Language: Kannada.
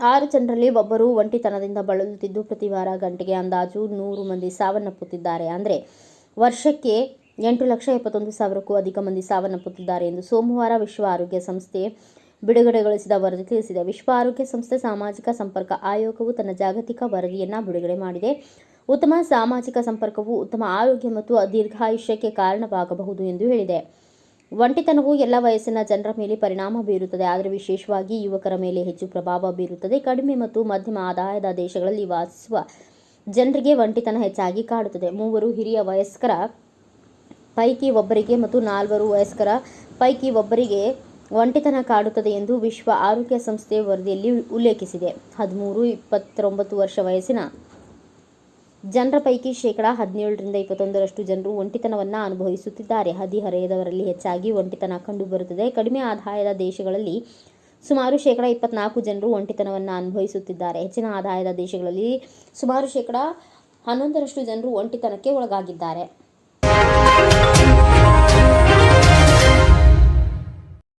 ಆರು ಜನರಲ್ಲಿ ಒಬ್ಬರು ಒಂಟಿತನದಿಂದ ಬಳಲುತ್ತಿದ್ದು ಪ್ರತಿ ವಾರ ಗಂಟೆಗೆ ಅಂದಾಜು ನೂರು ಮಂದಿ ಸಾವನ್ನಪ್ಪುತ್ತಿದ್ದಾರೆ. ಅಂದರೆ ವರ್ಷಕ್ಕೆ ಎಂಟು ಲಕ್ಷ ಎಪ್ಪತ್ತೊಂದು ಸಾವಿರಕ್ಕೂ ಅಧಿಕ ಮಂದಿ ಸಾವನ್ನಪ್ಪುತ್ತಿದ್ದಾರೆ ಎಂದು ಸೋಮವಾರ ವಿಶ್ವ ಆರೋಗ್ಯ ಸಂಸ್ಥೆ ಬಿಡುಗಡೆಗೊಳಿಸಿದ ವರದಿ ತಿಳಿಸಿದೆ. ವಿಶ್ವ ಆರೋಗ್ಯ ಸಂಸ್ಥೆ ಸಾಮಾಜಿಕ ಸಂಪರ್ಕ ಆಯೋಗವು ತನ್ನ ಜಾಗತಿಕ ವರದಿಯನ್ನು ಬಿಡುಗಡೆ ಮಾಡಿದೆ. ಉತ್ತಮ ಸಾಮಾಜಿಕ ಸಂಪರ್ಕವು ಉತ್ತಮ ಆರೋಗ್ಯ ಮತ್ತು ದೀರ್ಘಾಯುಷ್ಯಕ್ಕೆ ಕಾರಣವಾಗಬಹುದು ಎಂದು ಹೇಳಿದೆ. ಒಂಟಿತನವು ಎಲ್ಲ ವಯಸ್ಸಿನ ಜನರ ಮೇಲೆ ಪರಿಣಾಮ ಬೀರುತ್ತದೆ. ಆದರೆ ವಿಶೇಷವಾಗಿ ಯುವಕರ ಮೇಲೆ ಹೆಚ್ಚು ಪ್ರಭಾವ ಬೀರುತ್ತದೆ. ಕಡಿಮೆ ಮತ್ತು ಮಧ್ಯಮ ಆದಾಯದ ದೇಶಗಳಲ್ಲಿ ವಾಸಿಸುವ ಜನರಿಗೆ ಒಂಟಿತನ ಹೆಚ್ಚಾಗಿ ಕಾಡುತ್ತದೆ. ಮೂವರು ಹಿರಿಯ ವಯಸ್ಕರ ಪೈಕಿ ಒಬ್ಬರಿಗೆ ಮತ್ತು ನಾಲ್ವರು ವಯಸ್ಕರ ಪೈಕಿ ಒಬ್ಬರಿಗೆ ಒಂಟಿತನ ಕಾಡುತ್ತದೆ ಎಂದು ವಿಶ್ವ ಆರೋಗ್ಯ ಸಂಸ್ಥೆ ವರದಿಯಲ್ಲಿ ಉಲ್ಲೇಖಿಸಿದೆ. ಹದಿಮೂರು, ಇಪ್ಪತ್ತೊಂಬತ್ತು ವರ್ಷ ವಯಸ್ಸಿನ ಜನರ ಪೈಕಿ ಶೇಕಡಾ ಹದಿನೇಳರಿಂದ ಇಪ್ಪತ್ತೊಂದರಷ್ಟು ಜನರು ಒಂಟಿತನವನ್ನು ಅನುಭವಿಸುತ್ತಿದ್ದಾರೆ. ಹದಿಹರೆಯದವರಲ್ಲಿ ಹೆಚ್ಚಾಗಿ ಒಂಟಿತನ ಕಂಡುಬರುತ್ತದೆ. ಕಡಿಮೆ ಆದಾಯದ ದೇಶಗಳಲ್ಲಿ ಸುಮಾರು ಶೇಕಡಾ ಇಪ್ಪತ್ನಾಲ್ಕು ಜನರು ಒಂಟಿತನವನ್ನು ಅನುಭವಿಸುತ್ತಿದ್ದಾರೆ. ಹೆಚ್ಚಿನ ಆದಾಯದ ದೇಶಗಳಲ್ಲಿ ಸುಮಾರು ಶೇಕಡ ಹನ್ನೊಂದರಷ್ಟು ಜನರು ಒಂಟಿತನಕ್ಕೆ ಒಳಗಾಗಿದ್ದಾರೆ.